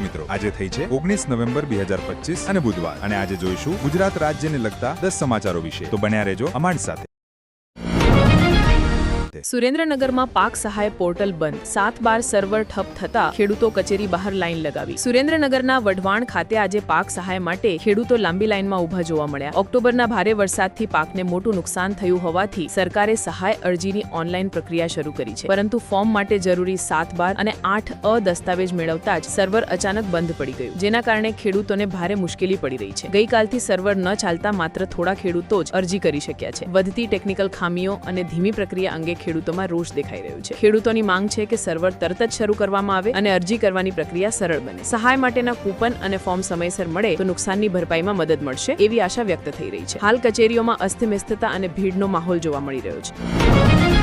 મિત્રો, આજે થઈ છે ઓગણીસ નવેમ્બર બે હજાર પચીસ અને બુધવાર. અને આજે જોઈશું ગુજરાત રાજ્યને લગતા દસ સમાચારો વિશે. તો બન્યા રહેજો અમારી સાથે. સુરેન્દ્રનગરમાં પાક સહાય પોર્ટલ બંધ. સાત બાર સર્વર ઠપ થતા ખેડૂતો કચેરી બહાર લાઈન લગાવી. સુરેન્દ્રનગરના વઢવાણ ખાતે આજે પાક સહાય માટે ખેડૂતો લાંબી લાઈનમાં ઊભા જોવા મળ્યા. ઓક્ટોબરના ભારે વરસાદથી પાકને મોટું નુકસાન થયું હોવાથી સરકારે સહાય અરજીની ઓનલાઈન પ્રક્રિયા શરૂ કરી છે. પરંતુ ફોર્મ માટે જરૂરી સાત બાર અને આઠ અ દસ્તાવેજ મેળવતા જ સર્વર અચાનક બંધ પડી ગયું. જેના કારણે ખેડૂતોને ભારે મુશ્કેલી પડી રહી છે. ગઈકાલથી સર્વર ન ચાલતા માત્ર થોડા ખેડૂતો જ અરજી કરી શક્યા છે. વધતી ટેકનિકલ ખામીઓ અને ધીમી પ્રક્રિયા અંગે ખેડૂતોમાં રોષ દેખાઈ રહ્યો છે. ખેડૂતોની માંગ છે કે સર્વર તરત જ શરૂ કરવામાં આવે અને અરજી કરવાની પ્રક્રિયા સરળ બને. સહાય માટેના કૂપન અને ફોર્મ સમયસર મળે તો નુકસાનની ભરપાઈમાં મદદ મળશે એવી આશા વ્યક્ત થઈ રહી છે. હાલ કચેરીઓમાં અસ્તવ્યસ્તતા અને ભીડનો માહોલ જોવા મળી રહ્યો છે.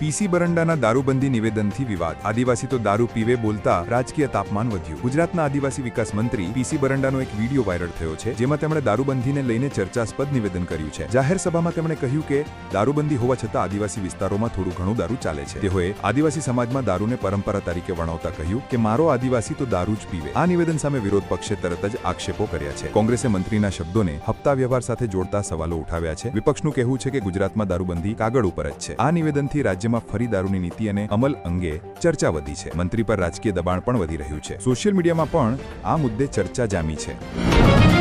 પીસી બરંડાના દારૂબંધી નિવેદનથી વિવાદ. આદિવાસી તો દારૂ પીવે બોલતા રાજકીય તાપમાન વધ્યું. ગુજરાતના આદિવાસી વિકાસ મંત્રી પીસી બરંડાનો એક વીડિયો વાયરલ થયો છે, જેમાં તેમણે દારૂબંધીને લઈને ચર્ચાસ્પદ નિવેદન કર્યું છે. જાહેર સભામાં તેમણે કહ્યું કે, દારૂબંધી હોવા છતાં આદિવાસી વિસ્તારોમાં થોડું ઘણું દારૂ ચાલે છે. તેઓએ આદિવાસી સમાજમાં દારૂને પરંપરા તરીકે વણાવતા કહ્યું કે, મારો આદિવાસી તો દારૂ જ પીવે. આ નિવેદન સામે વિરોધ પક્ષે તરત જ આક્ષેપો કર્યા છે. કોંગ્રેસે મંત્રીના શબ્દોને હપ્તા વ્યવહાર સાથે જોડતા સવાલો ઉઠાવ્યા છે. વિપક્ષનું કહેવું છે કે ગુજરાતમાં દારૂબંધી કાગળ ઉપર જ છે. આ નિવેદનથી રાજ્યમાં ફરી દારૂની નીતિ અને અમલ અંગે ચર્ચા વધી છે. મંત્રી પર રાજકીય દબાણ પણ વધી રહ્યું છે. સોશિયલ મીડિયામાં પણ આ મુદ્દે ચર્ચા જામી છે.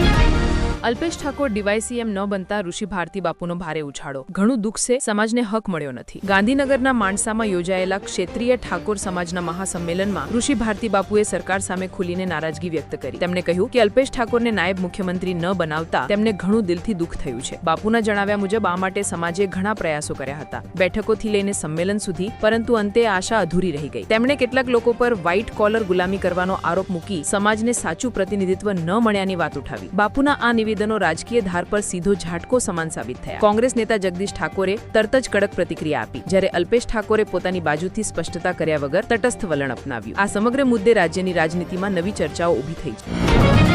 અલ્પેશ ઠાકોર ડીવાયસીએમ ન બનતા ઋષિ ભારતી બાપુનો ભારે ઉછાળો. ઘણું દુઃખ છે, સમાજને હક મળ્યો નથી. ગાંધીનગરના માણસામાં યોજાયેલા ક્ષેત્રીય ઠાકોર સમાજના મહાસંમેલનમાં ઋષિ ભારતી બાપુએ સરકાર સામે ખુલીને નારાજગી વ્યક્ત કરી. તેમણે કહ્યું કે અલ્પેશ ઠાકોરને નાયબ મુખ્યમંત્રી ન બનાવતા તેમને ઘણું દિલથી દુઃખ થયું છે. બાપુના જણાવ્યા મુજબ આ માટે સમાજે ઘણા પ્રયાસો કર્યા હતા. બેઠકોથી લઈને સંમેલન સુધી, પરંતુ અંતે આશા અધૂરી રહી ગઈ. તેમણે કેટલાક લોકો પર વ્હાઇટ કોલર ગુલામી કરવાનો આરોપ મૂકી સમાજને સાચું પ્રતિનિધિત્વ ન મળ્યાની વાત ઉઠાવી. બાપુના આ નિવેદનો રાજકીય ધાર પર સીધો ઝાટકો સમાન સાબિત થયા. કોંગ્રેસ નેતા જગદીશ ઠાકોરે તરત જ કડક પ્રતિક્રિયા આપી, જ્યારે અલ્પેશ ઠાકોરે પોતાની બાજુથી સ્પષ્ટતા કર્યા વગર તટસ્થ વલણ અપનાવ્યું. આ સમગ્ર મુદ્દે રાજ્યની રાજનીતિમાં નવી ચર્ચાઓ ઊભી થઈ છે.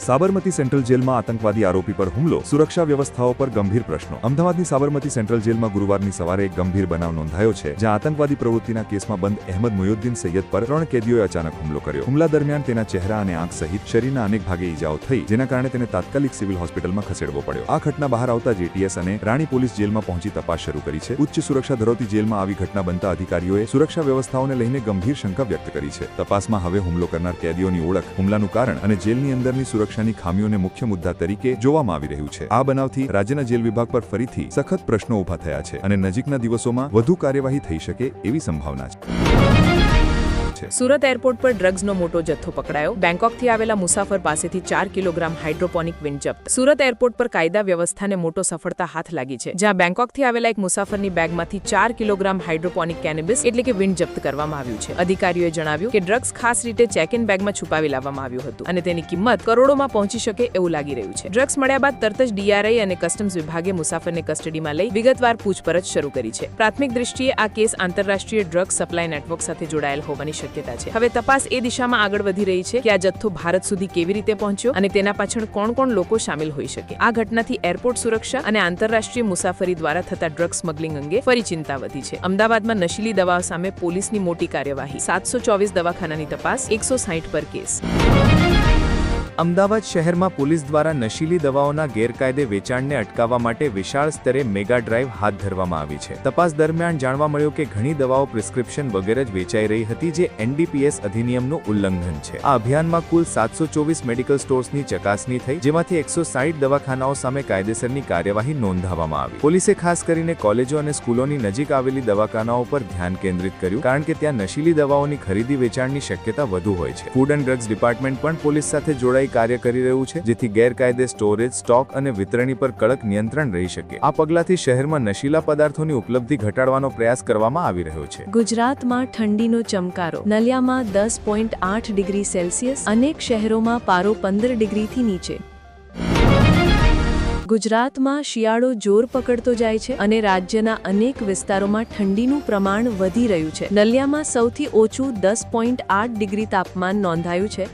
સાબરમતી સેન્ટ્રલ જેલમાં આતંકવાદી આરોપી પર હુમલો, સુરક્ષા વ્યવસ્થાઓ પર ગંભીર પ્રશ્નો. અમદાવાદની સાબરમતી સેન્ટ્રલ જેલમાં ગુરુવારની સવારે એક ગંભીર બનાવ નોંધાયો છે, જ્યાં આતંકવાદી પ્રવૃત્તિના કેસમાં બંધ અહેમદ મુયુદ્દીન સૈયદ પર ત્રણ કેદીઓએ અચાનક હુમલો કર્યો. હુમલા દરમિયાન તેના ચહેરા અને આંખ સહિત શરીરના અનેક ભાગે ઈજાઓ થઈ, જેના કારણે તેને તાત્કાલિક સિવિલ હોસ્પિટલમાં ખસેડવો પડ્યો. આ ઘટના બહાર આવતા જેટીએસ અને રાણી પોલીસ જેલમાં પહોંચી તપાસ શરૂ કરી છે. ઉચ્ચ સુરક્ષા ધરાવતી જેલમાં આવી ઘટના બનતા અધિકારીઓએ સુરક્ષા વ્યવસ્થાઓને લઈને ગંભીર શંકા વ્યક્ત કરી છે. તપાસમાં હવે હુમલો કરનાર કેદીઓની ઓળખ હુમલાનું કારણ અને જેલની અંદરની સુરક્ષાની ખામીઓને મુખ્ય મુદ્દા તરીકે જોવામાં આવી રહ્યું છે. આ બનાવથી રાજ્યના જેલ વિભાગ પર ફરીથી સખત પ્રશ્નો ઊભા થયા છે અને નજીકના દિવસોમાં વધુ કાર્યવાહી થઈ શકે એવી સંભાવના છે. સુરત એરપોર્ટ પર ડ્રગ્સનો મોટો જથ્થો પકડાયો. બેંકોકથી આવેલા મુસાફર પાસેથી ચાર કિલોગ્રામ હાઇડ્રોપોનિક વિન્ડ જપ્ત. સુરત એરપોર્ટ પર કાયદા વ્યવસ્થાને મોટો સફળતા હાથ લાગી છે, જ્યાં બેંકોકથી આવેલા એક મુસાફરની બેગમાંથી ચાર કિલોગ્રામ હાઇડ્રોપોનિક કેનેબિસ એટલે કે વિન્ડ જપ્ત કરવામાં આવ્યું છે. અધિકારીઓએ જણાવ્યું કે ડ્રગ્સ ખાસ રીતે ચેક ઇન બેગમાં છુપાવી લાવવામાં આવ્યું હતું અને તેની કિંમત કરોડોમાં પહોંચી શકે એવું લાગી રહ્યું છે. ડ્રગ્સ મળ્યા બાદ તરત જ ડીઆરઆઈ અને કસ્ટમ્સ વિભાગે મુસાફરને કસ્ટડીમાં લઈ વિગતવાર પૂછપરછ શરૂ કરી છે. પ્રાથમિક દૃષ્ટિએ આ કેસ આંતરરાષ્ટ્રીય ડ્રગ્સ સપ્લાય નેટવર્ક સાથે જોડાયેલ હોવાની શક્યતા છે. હવે તપાસ એ દિશામાં આગળ વધી રહી છે કે આ જથ્થો ભારત સુધી કેવી રીતે પહોંચ્યો અને તેના પાછળ કોણ કોણ લોકો સામેલ હોઈ શકે. આ ઘટનાથી એરપોર્ટ સુરક્ષા અને આંતરરાષ્ટ્રીય મુસાફરી દ્વારા થતા ડ્રગ સ્મગલિંગ અંગે ફરી ચિંતા વધી છે. અમદાવાદમાં નશીલી દવાઓ સામે પોલીસની મોટી કાર્યવાહી. સાતસો ચોવીસ દવાખાનાની તપાસ, એકસો સાહીઠ પર કેસ. અમદાવાદ શહેરમાં પોલીસ દ્વારા નશીલી દવાઓના ગેરકાયદે વેચાણને અટકાવવા માટે વિશાળ સ્તરે મેગા ડ્રાઈવ હાથ ધરવામાં આવી છે. તપાસ દરમિયાન જાણવા મળ્યું કે ઘણી દવાઓ પ્રિસ્ક્રિપ્શન વગેરે જ વેચાઈ રહી હતી, જે એનડીપીએસ અધિનિયમનું ઉલ્લંઘન છે. આ અભિયાનમાં કુલ સાતસો ચોવીસ મેડિકલ સ્ટોર્સની ચકાસણી થઈ, જેમાંથી એકસો સાહીઠ દવાખાનાઓ સામે કાયદેસરની કાર્યવાહી નોંધાવવામાં આવી. પોલીસે ખાસ કરીને કોલેજો અને સ્કૂલોની નજીક આવેલી દવાખાનાઓ પર ધ્યાન કેન્દ્રિત કર્યું, કારણ કે ત્યાં નશીલી દવાઓની ખરીદી વેચાણની શક્યતા વધુ હોય છે. ફૂડ એન્ડ ડ્રગ્સ ડિપાર્ટમેન્ટ પણ પોલીસ સાથે જોડાઈ કાર્ય કરી રહ્યું છે, જેથી ગેરકાયદે સ્ટોરેજ, સ્ટોક અને વિતરણી પર કડક નિયંત્રણ રહી શકે. આ પગલાથી શહેરમાં નશીલા પદાર્થોની ઉપલબ્ધિ ઘટાડવાનો પ્રયાસ કરવામાં આવી રહ્યો છે. ગુજરાતમાં ઠંડીનો ચમકારો. નલિયામાં દસ પોઈન્ટ આઠ ડિગ્રી સેલ્સિયસ, અનેક શહેરોમાં પારો પંદર ડિગ્રીથી નીચે. ગુજરાતમાં શિયાળો જોર પકડતો જાય છે અને રાજ્યના અનેક વિસ્તારોમાં ઠંડીનું પ્રમાણ વધી રહ્યું છે. નલિયામાં સૌથી ઓછું દસ પોઈન્ટ આઠ ડિગ્રી તાપમાન નોંધાયું છે,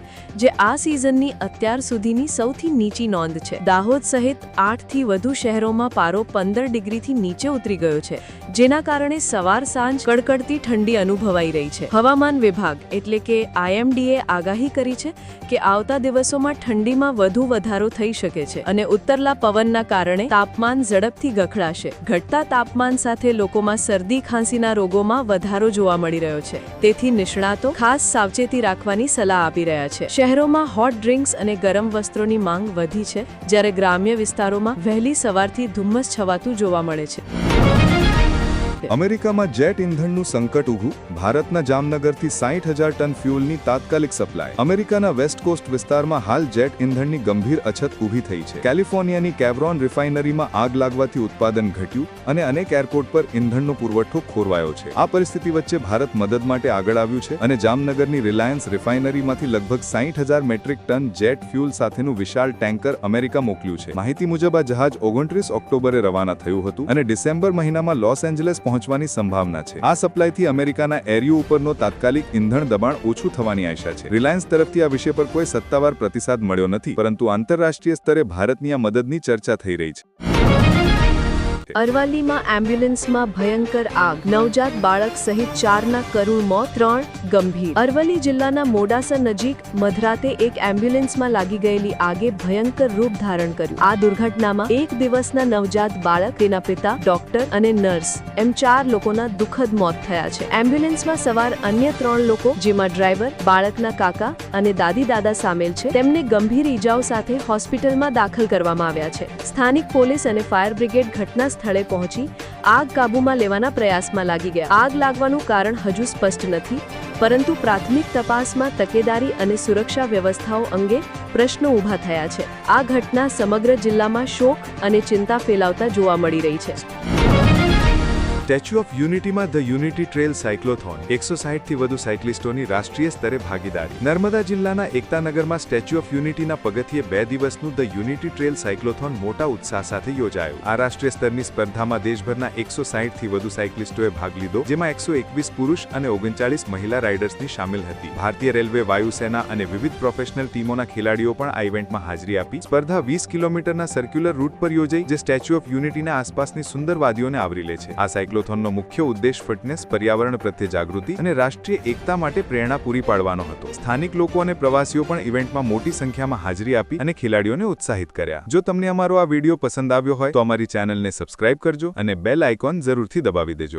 જે આ સિઝનની અત્યાર સુધીની સૌથી નીચી નોંધ છે. દાહોદ સહિત આઠથી વધુ શહેરોમાં પારો પંદર ડિગ્રીથી નીચે ઉતરી ગયો છે, જેના કારણે સવાર સાંજ કડકડતી ઠંડી અનુભવાઈ રહી છે. હવામાન વિભાગ, એટલે કે આઈએમડીએ, આગાહી કરી છે કે આવતા દિવસોમાં ઠંડીમાં વધુ વધારો થઈ શકે છે અને ઉત્તરલા પવનના કારણે તાપમાન ઝડપથી ગખડાશે. ઘટતા તાપમાન સાથે લોકોમાં શરદી, ખાંસીના રોગોમાં વધારો જોવા મળી રહ્યો છે. તેથી નિષ્ણાતો ખાસ સાવચેતી રાખવાની સલાહ આપી રહ્યા છે. શહેરોમાં હોટ ડ્રિંક્સ અને ગરમ વસ્ત્રોની માંગ વધી છે, જ્યારે ગ્રામ્ય વિસ્તારોમાં વહેલી સવારથી ધુમ્મસ છવાતું જોવા મળે છે. અમેરિકામાં જેટ ઇંધણનું સંકટ ઊભું, ભારતના જામનગરથી સાઠ હજાર ટન ફ્યુલની તાત્કાલિક સપ્લાય. અમેરિકાના વેસ્ટ કોસ્ટ વિસ્તારમાં હાલ જેટ ઇંધણની ગંભીર અછત ઊભી થઈ છે. કેલિફોર્નિયાની કેવરોન રિફાઇનરીમાં આગ લાગવાથી ઉત્પાદન ઘટ્યું અને અનેક એરપોર્ટ પર ઇંધણનો પુરવઠો ખોરવાયો છે. આ પરિસ્થિતિ વચ્ચે ભારત મદદ માટે આગળ આવ્યું છે અને જામનગરની રિલાયન્સ રિફાઇનરીમાંથી લગભગ સાઠ હજાર મેટ્રિક ટન જેટ ફ્યુલ સાથેનું વિશાળ ટેન્કર અમેરિકા મોકલ્યું છે. માહિતી મુજબ, આ જહાજ ઓગણત્રીસ ઓક્ટોબરે રવાના થયું હતું અને ડિસેમ્બર મહિનામાં લોસ એન્જલસ પહોંચવાની સંભાવના છે. આ સપ્લાયથી અમેરિકાના એરિયો ઉપરનો તાત્કાલિક ઇંધણ દબાણ ઓછું થવાની આશા છે. રિલાયન્સ તરફથી આ વિષય પર કોઈ સત્તાવાર પ્રતિસાદ મળ્યો નથી, પરંતુ આંતરરાષ્ટ્રીય સ્તરે ભારતની આ મદદની ચર્ચા થઈ રહી છે. અરવાલીમાં એમ્બ્યુલન્સમાં ભયંકર આગ. નવજાત બાળક સહિત ચારના કરુણ મોત. ત્રણ, ગંભીર. અરવલ્લી જિલ્લાના મોડાસા નજીક મધરાતે એક એમ્બ્યુલન્સમાં લાગી ગયેલી આગે ભયંકર રૂપ ધારણ કર્યું. આ દુર્ઘટનામાં એક દિવસના નવજાત બાળક, તેના પિતા, ડોક્ટર અને નર્સ, એમ ચાર લોકોના દુઃખદ મોત થયા છે. એમ્બ્યુલન્સમાં સવાર અન્ય ત્રણ લોકો, જેમાં ડ્રાઈવર, બાળકના કાકા અને દાદી દાદા સામેલ છે, તેમને ગંભીર ઈજાઓ સાથે હોસ્પિટલમાં દાખલ કરવામાં આવ્યા છે. સ્થાનિક પોલીસ અને ફાયર બ્રિગેડ ઘટના સ્થળે પહોંચી આગ કાબૂમાં લેવાના પ્રયાસમાં લાગી ગયા. આગ લાગવાનું કારણ હજુ સ્પષ્ટ નથી, પરંતુ પ્રાથમિક તપાસમાં તકેદારી અને સુરક્ષા વ્યવસ્થાઓ અંગે પ્રશ્નો ઊભા થયા છે. આ ઘટના સમગ્ર જિલ્લામાં શોક અને ચિંતા ફેલાવતા જોવા મળી રહી છે. સ્ટેચ્યુ ઓફ યુનિટીમાં ધ યુનિટી ટ્રેલ સાયક્લોથોન, એકસો સાહીઠથી વધુ સાયકલિસ્ટોની રાષ્ટ્રીય સ્તરે ભાગીદારી. નર્મદા જિલ્લાના એકતાનગરમાં સ્ટેચ્યુ ઓફ યુનિટીના પગથિયે બે દિવસનું ધ યુનિટી ટ્રેલ સાયક્લોથોન મોટા ઉત્સાહ સાથે યોજાયું. આ રાષ્ટ્રીય સ્તરની સ્પર્ધામાં દેશભરના એકસો સાહીઠથી વધુ સાયકલિસ્ટોએ ભાગ લીધો, જેમાં એકસો એકવીસ પુરુષ અને ઓગણચાળીસ મહિલા રાઇડર્સની સામેલ હતી. ભારતીય રેલવે વાયુસેના અને વિવિધ પ્રોફેશનલ ટીમોના ખેલાડીઓ પણ આ ઇવેન્ટમાં હાજરી આપી. સ્પર્ધા વીસ કિલોમીટરના સર્ક્યુલર રૂટ પર યોજાઈ, જે સ્ટેચ્યુ ઓફ યુનિટીના આસપાસની સુંદર વાદીઓને આવરી લે છે. આ સાયક્લોથોનનો મુખ્ય ઉદ્દેશ ફિટનેસ, પર્યાવરણ પ્રત્યે જાગૃતિ અને રાષ્ટ્રીય એકતા માટે પ્રેરણા પૂરી પાડવાનો હતો. સ્થાનિક લોકો અને પ્રવાસીઓ પણ ઇવેન્ટમાં મોટી સંખ્યામાં હાજરી આપી અને ખેલાડીઓને ઉત્સાહિત કર્યા. જો તમને અમારો આ વીડિયો પસંદ આવ્યો હોય તો અમારી ચેનલને સબસ્ક્રાઇબ કરજો અને બેલ આઇકોન જરૂરથી દબાવી દેજો.